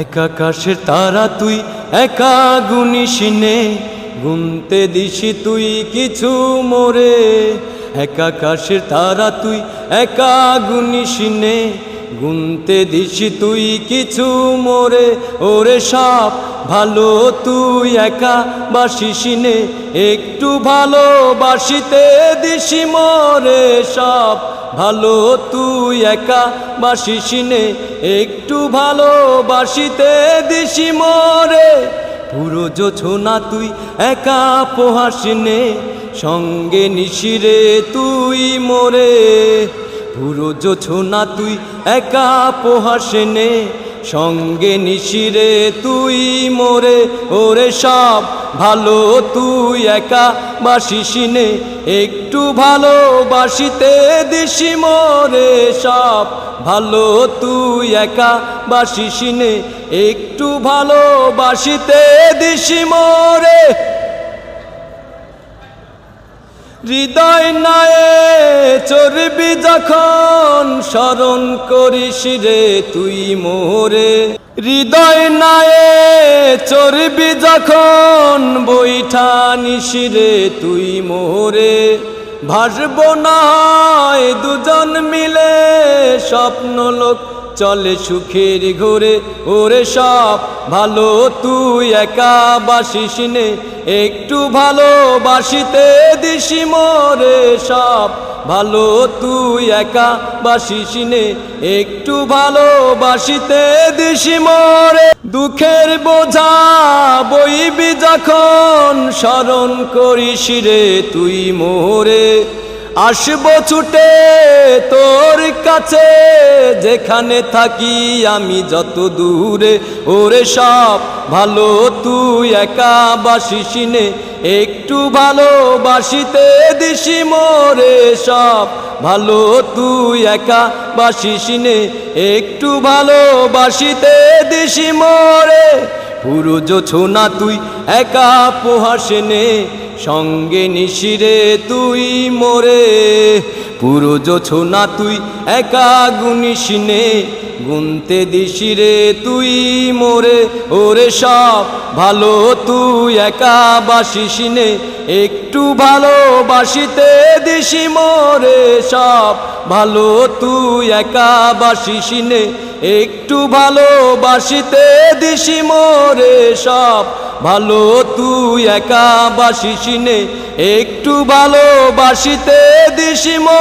এক তারা তুই একা গুনিসিনে গুনতে দিসি তুই কিছু মোরে। এক তারা তুই একা গুনিস নে গুনতে দিছি তুই কিছু মোরে। ওরে সব ভালো তুই একা বাসিস নে। একটু ভালো বাসিতে দিছি মোরে সব ভালো তুই একা বাসিস নে। একটু ভালো বাসিতে দিছি মোরে। পুরো জোছনা তুই একা পোহাস নে। সঙ্গে নিশিরে তুই মোরে। পুরো জোছনা তুই একা পোহাস নে। সঙ্গে নিশিরে তুই মোরে, ওরে সব ভালো তুই একা বাসিস নে। একটু ভালো বাসিতে দিসি মোরে, সব ভালো তুই একা বাসিস নে। একটু ভালো বাসিতে দিসি মোরে হৃদয় নায়ে চর্বি যখন, স্মরণ করিস রে তুই মোরে। হৃদয় নায়ে চর্বি যখন, বৈঠা নিস রে তুই মোরে। ভাসব না দুজন মিলে স্বপ্ন লোক চলে সুখের ঘোরে। ওরে সব ভালো, তুই একা বাসিস নে। একটু ভালো বাসিতে দিসি মোরে সব ভালো, তুই একা বাসিস নে। একটু ভালো বাসিতে দিসি মোরে। দুঃখের বোঝা বইবি যখন স্মরণ করিস রে তুই মোরে। আসব ছুটে তোর কাছে, যেখানে থাকি আমি যত দূরে ওরে সব ভালো, তুই একা বাসিস নে, একটু ভালো বাসিতে দিসি মোরে সব ভালো, তুই একা বাসিস নে, একটু ভালো বাসিতে দিসি মোরে। পুরো জোছনা তুই একা পোহাসে নে সঙ্গে নিশিরে তুই মোরে। পুরো জোছনা তুই, একা গুনিস নে। গুনতে দিশিরে তুই মোরে। ওরে সব ভালো, তুই একা বাসিস নে। একটু ভালো বাসিতে দিসি মোরে। সব ভালো, তুই একা বাসিস নে। একটু ভালো বাসিতে দিসি মোরে। সব ভালো তুই একা বাসিস একটু ভালোবাসিতে দিসি মোরে